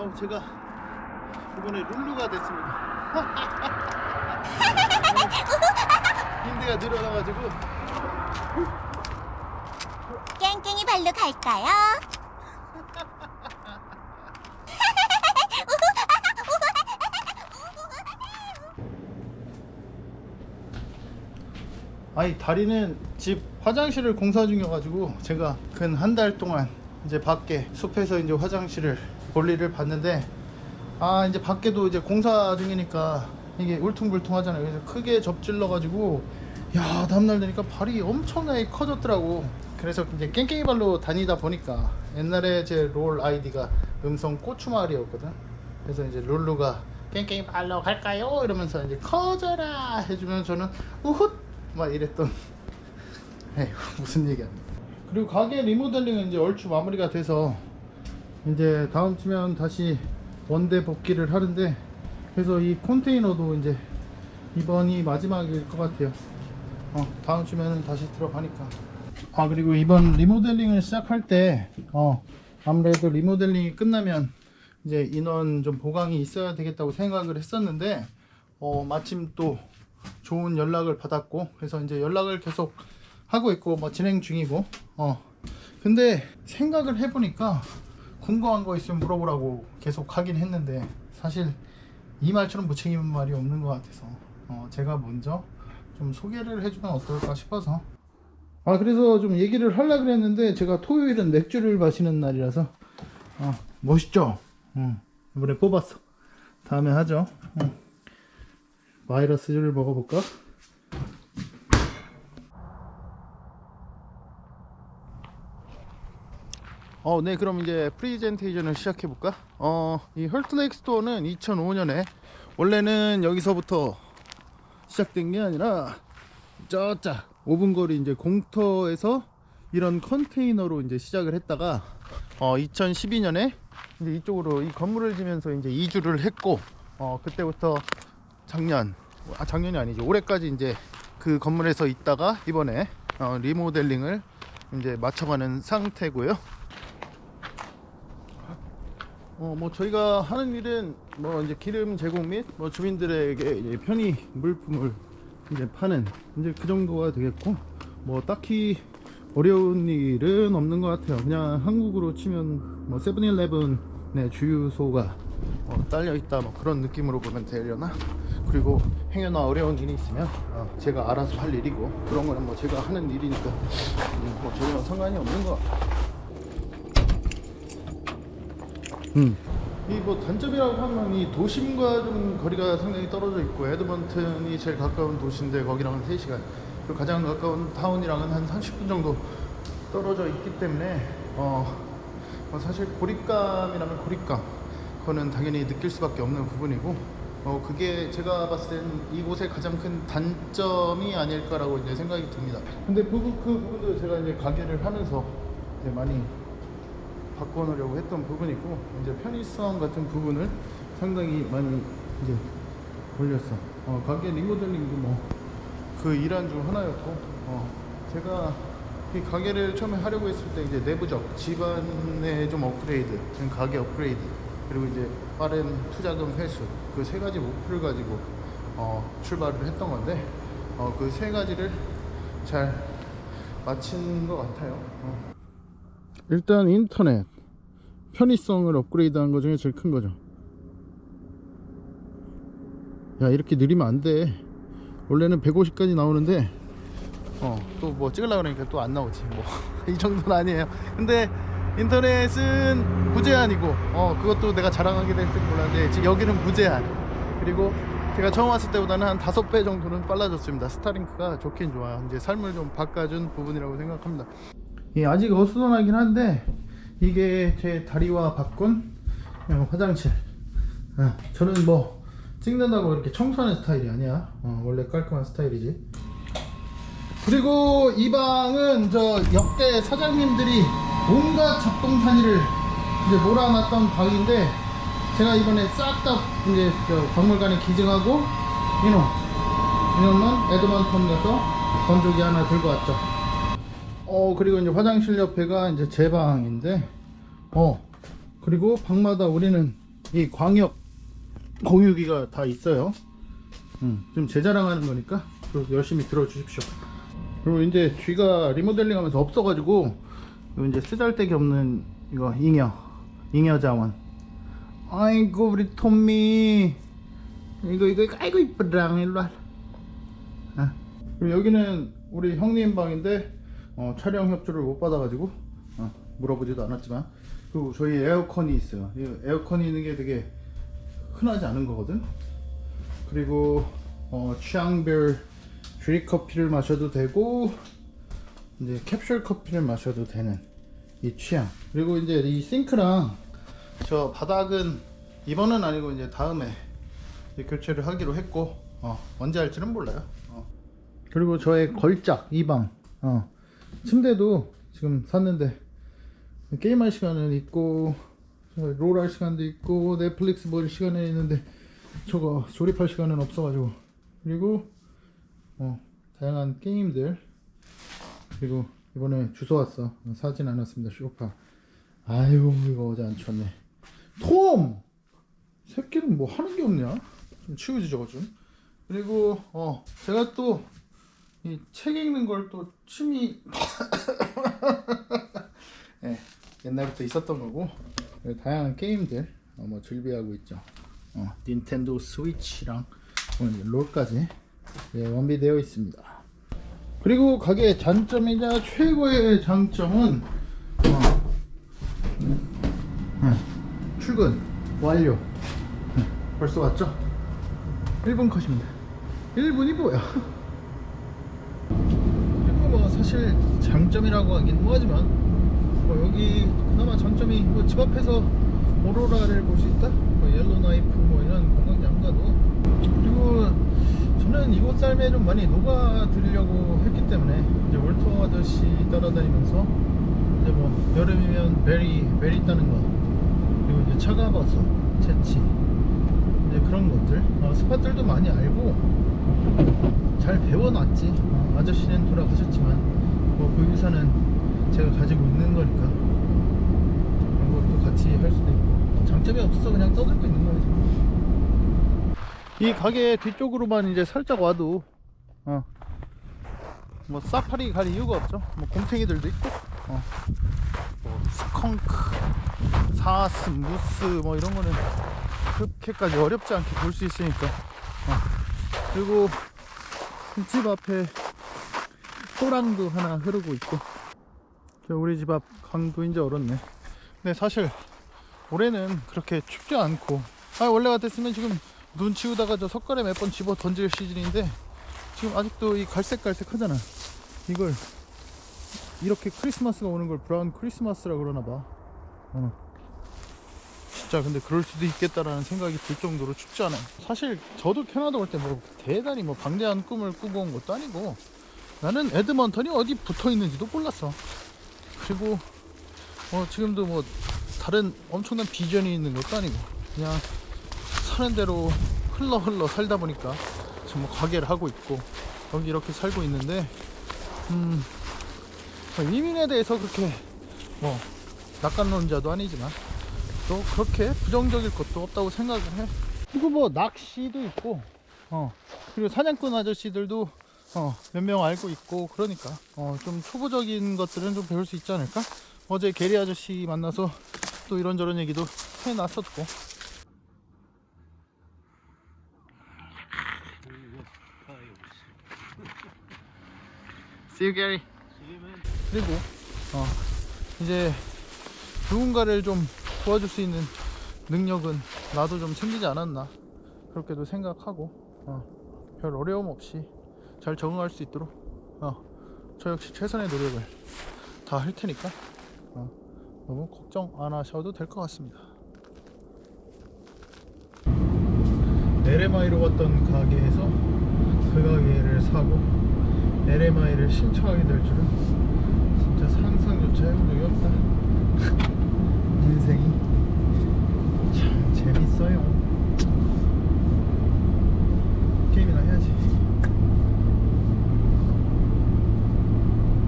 아우 제가 이번에 룰루가 됐습니다. 인대가 늘어나가지고 깽깽이 발로 갈까요? 아니 다리는 집 화장실을 공사 중이어가지고 제가 근 한 달 동안 이제 밖에 숲에서 이제 화장실을 볼일을 봤는데 아 이제 밖에도 이제 공사 중이니까 이게 울퉁불퉁하잖아요. 그래서 크게 접질러 가지고 야 다음날 되니까 발이 엄청나게 커졌더라고. 그래서 이제 깽깽이 발로 다니다 보니까 옛날에 제 롤 아이디가 음성 고추마을이었거든. 그래서 이제 룰루가 깽깽이 발로 갈까요? 이러면서 이제 커져라 해주면 저는 우훗 막 이랬던 에휴 무슨 얘기야 그리고 가게 리모델링은 이제 얼추 마무리가 돼서 이제 다음 주면 다시 원대 복귀를 하는데 그래서 이 컨테이너도 이제 이번이 마지막일 것 같아요. 어 다음 주면은 다시 들어가니까. 아 그리고 이번 리모델링을 시작할 때 어 아무래도 리모델링이 끝나면 이제 인원 좀 보강이 있어야 되겠다고 생각을 했었는데 어 마침 또 좋은 연락을 받았고 그래서 이제 연락을 계속 하고 있고 뭐 진행 중이고 어. 근데 생각을 해보니까 궁금한 거 있으면 물어보라고 계속 하긴 했는데 사실 이 말처럼 무책임한 말이 없는 것 같아서 어 제가 먼저 좀 소개를 해주면 어떨까 싶어서 아 그래서 좀 얘기를 하려고 그랬는데 제가 토요일은 맥주를 마시는 날이라서 어 멋있죠? 응 이번에 뽑았어 다음에 하죠 응. 바이러스를 먹어볼까? 어, 네, 그럼 이제 프리젠테이션을 시작해볼까? 어, 이 헐트레이크 스토어는 2005년에 원래는 여기서부터 시작된 게 아니라 저짝 5분 거리 이제 공터에서 이런 컨테이너로 이제 시작을 했다가 어, 2012년에 이제 이쪽으로 이 건물을 지면서 이제 이주를 했고 어, 그때부터 작년 아 작년이 아니죠 올해까지 이제 그 건물에서 있다가 이번에 어, 리모델링을 이제 맞춰가는 상태고요. 어 뭐 저희가 하는 일은 뭐 이제 기름 제공 및 뭐 주민들에게 이제 편의 물품을 이제 파는 이제 그 정도가 되겠고 뭐 딱히 어려운 일은 없는 것 같아요. 그냥 한국으로 치면 뭐 세븐일레븐의 주유소가 어, 딸려 있다 뭐 그런 느낌으로 보면 되려나 그리고 행여나 어려운 일이 있으면 어, 제가 알아서 할 일이고 그런 거는 뭐 제가 하는 일이니까 음, 뭐 전혀 상관이 없는 것 같아요. 음. 이뭐 단점이라고 하면 이 도심과 좀 거리가 상당히 떨어져 있고 에드먼튼이 제일 가까운 도시인데 거기랑은 3시간 그리고 가장 가까운 타운이랑은 한 30분 정도 떨어져 있기 때문에 어, 뭐 사실 고립감이라면 고립감 그거는 당연히 느낄 수밖에 없는 부분이고 어 그게 제가 봤을 땐 이곳의 가장 큰 단점이 아닐까라고 이제 생각이 듭니다. 근데 그, 부- 그 부분도 제가 이제 가게를 하면서 이제 많이 바꿔놓으려고 했던 부분이고 이제 편의성 같은 부분을 상당히 많이 이제 올렸어. 어 가게 리모델링도 뭐 그 일환 중 하나였고 어 제가 이 가게를 처음에 하려고 했을 때 이제 내부적 집안의 좀 업그레이드, 가게 업그레이드 그리고 이제 빠른 투자금 회수 그 세 가지 목표를 가지고 어, 출발을 했던 건데 어, 그 세 가지를 잘 마친 것 같아요. 어. 일단 인터넷 편의성을 업그레이드한 것 중에 제일 큰 거죠. 야 이렇게 느리면 안 돼. 원래는 150까지 나오는데 어 또 뭐 찍으려고 그러니까 또 안 나오지 뭐. 이 정도는 아니에요. 근데 인터넷은 무제한이고 어 그것도 내가 자랑하게 될 줄 몰랐는데 지금 여기는 무제한. 그리고 제가 처음 왔을 때보다는 한 다섯 배 정도는 빨라졌습니다. 스타링크가 좋긴 좋아요. 이제 삶을 좀 바꿔준 부분이라고 생각합니다 예, 아직 어수선하긴 한데 이게 제 다리와 바꾼 어, 화장실. 아, 저는 뭐 찍는다고 이렇게 청소하는 스타일이 아니야. 어, 원래 깔끔한 스타일이지. 그리고 이 방은 저 역대 사장님들이 온갖 잡동사니를 이제 몰아놨던 방인데 제가 이번에 싹 다 이제 저 박물관에 기증하고 이놈 이놈은 에드먼턴 가서 건조기 하나 들고 왔죠. 어 그리고 이제 화장실 옆에가 이제 제 방인데 어 그리고 방마다 우리는 이 광역 공유기가 다 있어요. 음, 좀 제자랑하는 거니까 또 열심히 들어주십시오. 그리고 이제 쥐가 리모델링 하면서 없어가지고 이제 쓰잘데기 없는 이거 잉여 잉여 자원 아이고 우리 톰미 이거 이거 아이고 이쁘랑 일로 와 아. 그리고 여기는 우리 형님 방인데 어, 촬영 협조를 못 받아가지고 어, 물어보지도 않았지만 그리고 저희 에어컨이 있어요. 이 에어컨이 있는 게 되게 흔하지 않은 거거든? 그리고 어, 취향별 드립 커피를 마셔도 되고 이제 캡슐 커피를 마셔도 되는 이 취향. 그리고 이제 이 싱크랑 저 바닥은 이번은 아니고 이제 다음에 이제 교체를 하기로 했고 어, 언제 할지는 몰라요. 어. 그리고 저의 걸작 이방. 어. 침대도 지금 샀는데 게임할 시간은 있고 롤 할 시간도 있고 넷플릭스 볼 시간은 있는데 저거 조립할 시간은 없어가지고. 그리고 어, 다양한 게임들. 그리고 이번에 주소 왔어. 사진 않았습니다. 쇼파. 아이고 이거 어제 안 쳤네. 톰! 새끼는 뭐 하는 게 없냐? 좀 치우지 저거 좀. 그리고 어 제가 또이 책 읽는 걸 또 취미 예, 옛날부터 있었던 거고 다양한 게임들 어, 뭐 즐비하고 있죠 어, 닌텐도 스위치랑 이제 롤까지 예, 완비되어 있습니다. 그리고 가게의 장점이자 최고의 장점은 어, 음, 출근 완료. 음, 벌써 왔죠? 1분 컷입니다. 1분이 뭐야? 사실 장점이라고 하긴 뭐하지만 뭐 여기 그나마 장점이 뭐 집 앞에서 오로라를 볼 수 있다. 뭐 옐로나이프 뭐 이런 관광지 안 가도 그리고 저는 이곳 삶에 좀 많이 녹아들려고 했기 때문에 이제 월터 아저씨 따라다니면서 이제 뭐 여름이면 베리 베리 따는 거 그리고 이제 차가버섯 채치 이제 그런 것들 어, 스팟들도 많이 알고 잘 배워놨지 어, 아저씨는 돌아가셨지만 뭐그 유산은 제가 가지고 있는 거니까 그런 것도 같이 할 수도 있고 장점이 없어서 그냥 떠들고 있는 거예요. 이 가게 뒤쪽으로만 이제 살짝 와도 어, 뭐 사파리 갈 이유가 없죠. 뭐 곰탱이들도 있고, 어, 뭐 스컹크, 사스, 무스 뭐 이런 거는 그렇게까지 어렵지 않게 볼 수 있으니까. 어. 그리고 집 앞에 호랑도 하나 흐르고 있고, 저 우리 집 앞 강도 이제 얼었네. 근데 사실 올해는 그렇게 춥지 않고, 아 원래 같았으면 지금 눈 치우다가 저 석가래 몇 번 집어 던질 시즌인데 지금 아직도 이 갈색갈색 하잖아 이걸 이렇게 크리스마스가 오는 걸 브라운 크리스마스라 그러나 봐 어. 진짜 근데 그럴 수도 있겠다라는 생각이 들 정도로 춥지 않아요. 사실 저도 캐나다 올 때 뭐 대단히 뭐 방대한 꿈을 꾸고 온 것도 아니고 나는 에드먼턴이 어디 붙어 있는지도 몰랐어. 그리고 어 지금도 뭐 다른 엄청난 비전이 있는 것도 아니고 그냥 사는 대로 흘러 흘러 살다 보니까 지금 뭐 가게를 하고 있고 여기 이렇게 살고 있는데 음 이민에 대해서 그렇게 뭐 낙관론자도 아니지만 또 그렇게 부정적일 것도 없다고 생각을 해. 그리고 뭐 낚시도 있고 어 그리고 사냥꾼 아저씨들도 어 몇 명 알고 있고 그러니까 어 좀 초보적인 것들은 좀 배울 수 있지 않을까? 어제 게리 아저씨 만나서 또 이런저런 얘기도 해놨었고. See you, Gary. 그리고 어, 이제 누군가를 좀 도와줄 수 있는 능력은 나도 좀 생기지 않았나 그렇게도 생각하고 어, 별 어려움 없이 잘 적응할 수 있도록 어, 저 역시 최선의 노력을 다 할 테니까 어, 너무 걱정 안 하셔도 될 것 같습니다. LMI로 왔던 가게에서 그 가게를 사고 LMI를 신청하게 될 줄은 진짜 상상조차 해본 적이 없다. 인생이 참 재밌어요.